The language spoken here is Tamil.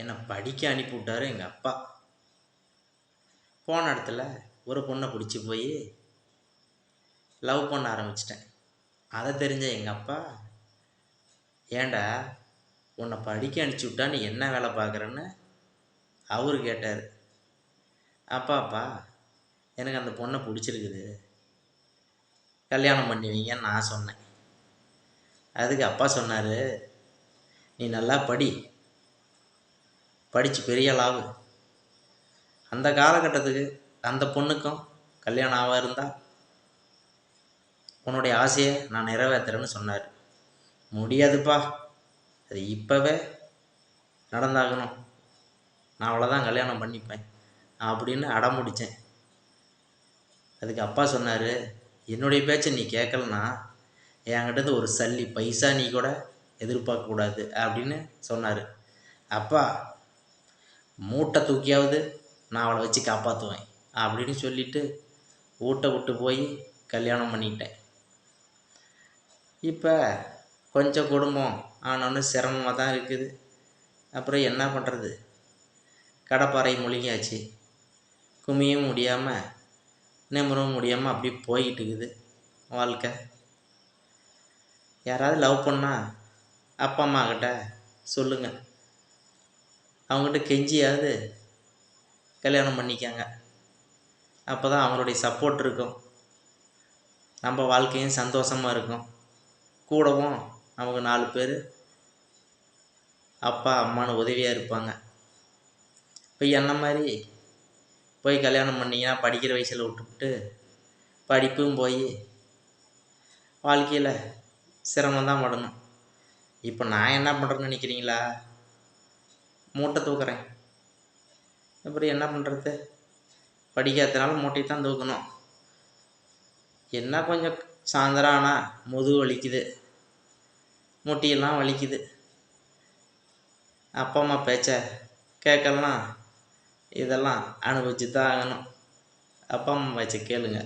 என்னை படிக்க அனுப்பிவிட்டாரு எங்கள் அப்பா. போன இடத்துல ஒரு பொண்ணை பிடிச்சி போய் லவ் பண்ண ஆரம்பிச்சிட்டேன். அதை தெரிஞ்ச எங்கள் அப்பா ஏன்டா உன்னை படிக்க அனுப்பிச்சி விட்டா நீ என்ன வேலை பார்க்குறன்னு அவர் கேட்டார். அப்பாப்பா எனக்கு அந்த பொண்ணை பிடிச்சிருக்குது. கல்யாணம் பண்ணுவீங்கன்னு நான் சொன்னேன். அதுக்கு அப்பா சொன்னார் நீ நல்லா படி. படித்து பெரிய லாபு அந்த காலகட்டத்துக்கு அந்த பொண்ணுக்கும் கல்யாணம் ஆக இருந்தால் உன்னுடைய ஆசையை நான் நிறைவேற்றுறேன்னு சொன்னார். முடியாதுப்பா. அது இப்போவே நடந்தாகணும். நான் அவ்வளோதான் கல்யாணம் பண்ணிப்பேன். அப்படின்னு அடம் முடித்தேன் அதுக்கு அப்பா சொன்னார் என்னுடைய பேச்சை நீ கேட்கலனா? என்கிட்ட ஒரு சல்லி பைசா நீ கூட எதிர்பார்க்கக்கூடாது. அப்படின்னு சொன்னார். அப்பா மூட்டை தூக்கியாவது நான் அவளை வச்சு காப்பாற்றுவேன் அப்படின்னு சொல்லிட்டு வீட்டை விட்டு போய் கல்யாணம் பண்ணிக்கிட்டேன் இப்போ கொஞ்சம் குடும்பம் ஆனோன்னு சிரமமாக தான் இருக்குது. அப்புறம் என்ன பண்ணுறது கடப்பாறை முழுகியாச்சு. குமியும் முடியாமல் நிமிரவும் முடியாமல் அப்படி போய்கிட்டு இருக்குது வாழ்க்கை. யாராவது லவ் பண்ணால் அப்பா அம்மா கிட்ட சொல்லுங்கள் அவங்ககிட்ட கெஞ்சியாவது கல்யாணம் பண்ணிக்காங்க. அப்போ தான் அவங்களுடைய சப்போர்ட் இருக்கும். நம்ம வாழ்க்கையும் சந்தோஷமாக இருக்கும். கூடவும் நமக்கு நாலு பேர் அப்பா அம்மானு உதவியாக இருப்பாங்க. இப்போ என்ன மாதிரி? போய் கல்யாணம் பண்ணிங்கன்னா படிக்கிற வயசில் விட்டுவிட்டு படிப்பும் போய் வாழ்க்கையில் சிரமம் தான் படணும். இப்போ நான் என்ன பண்ணுறேன்னு நினைக்கிறீங்களா? மூட்டை தூக்குறேன். அப்புறம் என்ன பண்ணுறது படிக்காதனால மூட்டையை தான் தூக்கணும். என்ன கொஞ்சம் சாயந்தரம் ஆனால் முதுகு வலிக்குது. முட்டியெல்லாம் வலிக்குது. அப்பா அம்மா பேச்ச கேட்கலாம் இதெல்லாம் அனுபவிச்சு தான் ஆகணும். அப்பா அம்மா பேச்சை கேளுங்க.